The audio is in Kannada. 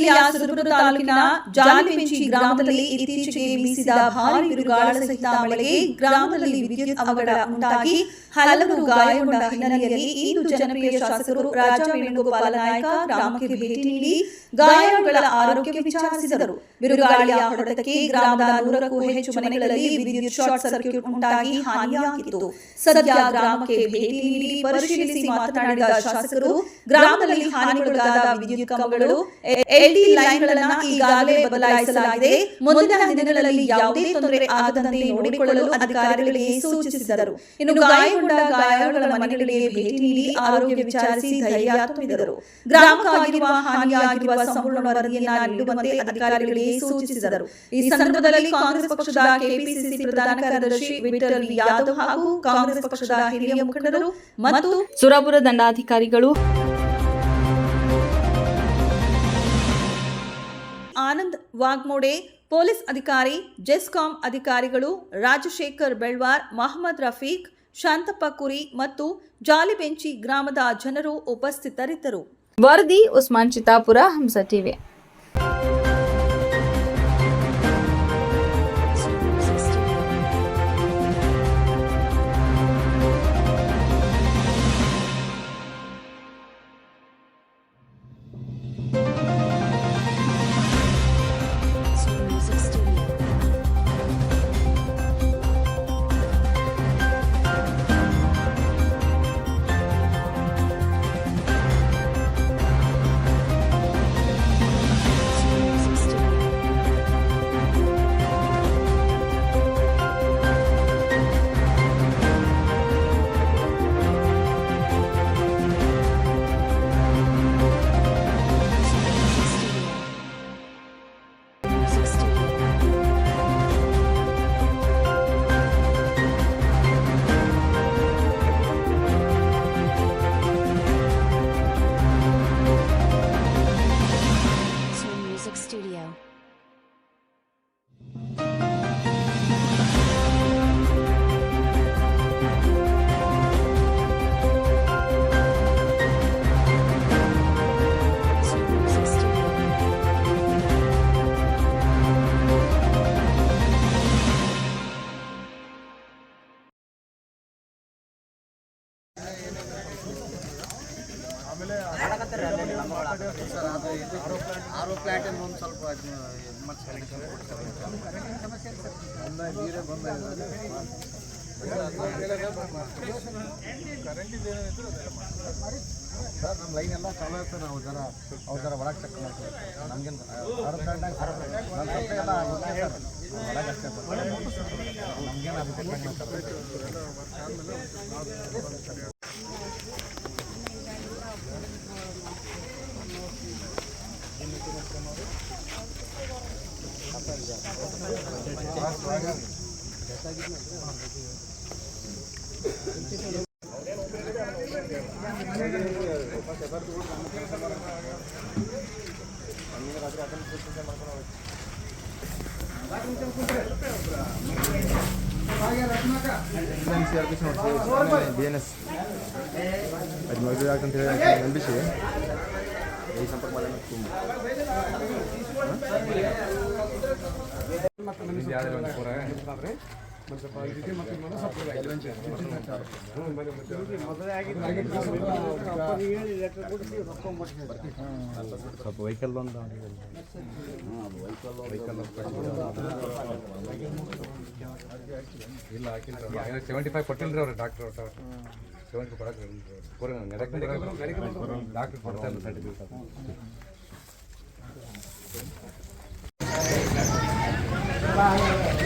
ಜಿಲ್ಲೆಯ ಸುರಪುರ ತಾಲೂಕಿನ ಜಾಲಿಬೆಂಚಿ ಗ್ರಾಮದಲ್ಲಿ ಇತ್ತೀಚೆಗೆ ಬೀಸಿದ ಭಾರಿ ಬಿರುಗಾಳ ಸಹಿತ ಮಳೆಗೆ ಗ್ರಾಮದಲ್ಲಿ ವಿದ್ಯುತ್ ಅವಘಡ ಉಂಟಾಗಿ ಹಲವರು ಗಾಯಗೊಂಡ ಹಿನ್ನೆಲೆಯಲ್ಲಿ ಇಂದು ಜನಪ್ರಿಯ ಶಾಸಕರು ರಾಜಾ ವೇಣುಗೋಪಾಲ ನಾಯಕ ಗ್ರಾಮಕ್ಕೆ ಭೇಟಿ ನೀಡಿ ಗಾಯಾಳುಗಳ ಆರೋಗ್ಯ ವಿಚಾರಿಸಿದರು. ಬಿರುಗಾಳಿಯ ಹೊಡೆತಕ್ಕೆ ಗ್ರಾಮದ ನೂರಕ್ಕೂ ಹೆಚ್ಚು ಮನೆಗಳಲ್ಲಿ ವಿದ್ಯುತ್ ಶಾರ್ಟ್ ಸರ್ಕ್ಯೂಟ್ ಉಂಟಾಗಿ ಹಾನಿಯಾಗಿತ್ತು. ಸದ್ಯ ಗ್ರಾಮಕ್ಕೆ ಭೇಟಿ ನೀಡಿ ಪರಿಶೀಲಿಸಿ ಮಾತನಾಡಿದ ಶಾಸಕರು, ಗ್ರಾಮದಲ್ಲಿ ಹಾನಿಗೊಳಗಾದ ವಿದ್ಯುತ್ ಕಂಬಗಳು ಎಲ್ಡಿ ಲೈನ್ಗಳನ್ನು ಈಗಾಗಲೇ ಬದಲಾಯಿಸಲಾಗಿದೆ. ಮುಂದಿನ ದಿನಗಳಲ್ಲಿ ಯಾವುದೇ ತೊಂದರೆ ಆಗದಂತೆ ನೋಡಿಕೊಳ್ಳಲು ಅಧಿಕಾರಿಗಳಿಗೆ ಸೂಚಿಸಿದರು. ಇನ್ನು ಗಾಯಗೊಂಡ ಗಾಯಗಳ ಮನೆಗಳಿಗೆ ಭೇಟಿ ನೀಡಿ ಆರೋಗ್ಯ ವಿಚಾರಿಸಿ ಧೈರ್ಯ ತುಂಬಿದರು. ಗ್ರಾಮಕ್ಕಾಗಿರುವ ಹಾನಿಯಾಗಿರುವ ಸಂಪೂರ್ಣ ವರದಿಯನ್ನ ನೀಡುವಂತೆ ಅಧಿಕಾರಿಗಳಿಗೆ ಸೂಚಿಸಿದರು. ಈ ಸಂದರ್ಭದಲ್ಲಿ ಕಾಂಗ್ರೆಸ್ ಪಕ್ಷದ ಕೆಪಿಸಿಸಿ ಪ್ರಧಾನ ಕಾರ್ಯದರ್ಶಿ ವಿಠಲ್ ಯಾದವ್ ಹಾಗೂ ಕಾಂಗ್ರೆಸ್ ಪಕ್ಷದ ಹಿರಿಯ ಮುಖಂಡರು ಮತ್ತು ಸುರಪುರ ದಂಡಾಧಿಕಾರಿಗಳು ವಾಗ್ಮೋಡೆ ಪೊಲೀಸ್ ಅಧಿಕಾರಿ, ಜೆಸ್ಕಾಂ ಅಧಿಕಾರಿಗಳು ರಾಜಶೇಖರ್ ಬೆಳ್ವಾರ್, ಮಹಮ್ಮದ್ ರಫೀಕ್, ಶಾಂತಪ್ಪ ಕುರಿ ಮತ್ತು ಜಾಲಿಬೆಂಚಿ ಗ್ರಾಮದ ಜನರು ಉಪಸ್ಥಿತರಿದ್ದರು. ವರದಿ, ಉಸ್ಮಾನ್ ಚಿತಾಪುರ ಹಂಸ ಟಿವಿ. ಆರೋ ಪ್ಲಾಟ್ ಒಂದು ಸ್ವಲ್ಪ ನೀರೇ ಸರ್ ನಮ್ಮ ಲೈನ್ ಎಲ್ಲ ಚಾಲೂ ಇರ್ತದೆ ನಾವು ಜರ ಅವ್ರ ಜರ ಒಳಗೆ ಚೆಕ್ ಮಾಡ್ತೀವಿ. ನಮ್ಗೇನು ಪ್ಲಾಟ್ನಾಗ ನನ್ನ ಸ್ವಲ್ಪ ಎಲ್ಲ ಓಕೆ ಸರ್. ಒಳಗೆ ಅಷ್ಟೇ ನಮ್ಗೇನು ಅದು ಚೆಕ್ ಮಾಡ್ತಾರೆ ಬಿ ಎನ್ ಎಸ್ ಅದು ಮದುವೆ ಆಗಂತ ಹೇಳಿ ನಂಬಿಸಿ ಈ ಸಂಪರ್ಕ ಮಾಡಿ ತುಂಬ ಸ್ವಲ್ಪ ವೆಹಿಕಲ್ ಒಂದು ಇಲ್ಲ ಹಾಕಿಲ್ಲ. ಸೆವೆಂಟಿ ಫೈವ್ ಕೊಟ್ಟಿಲ್ರಿ ಅವ್ರು ಡಾಕ್ಟರ್ ಒಟ್ಟು ಸೆವೆಂಟಿ ಕೊಡಕ್ಕೆ ಡಾಕ್ಟರ್ ಕೊಡ್ತಾರೆ ಸರ್ಟಿಫಿಕೇಟ್ bahay.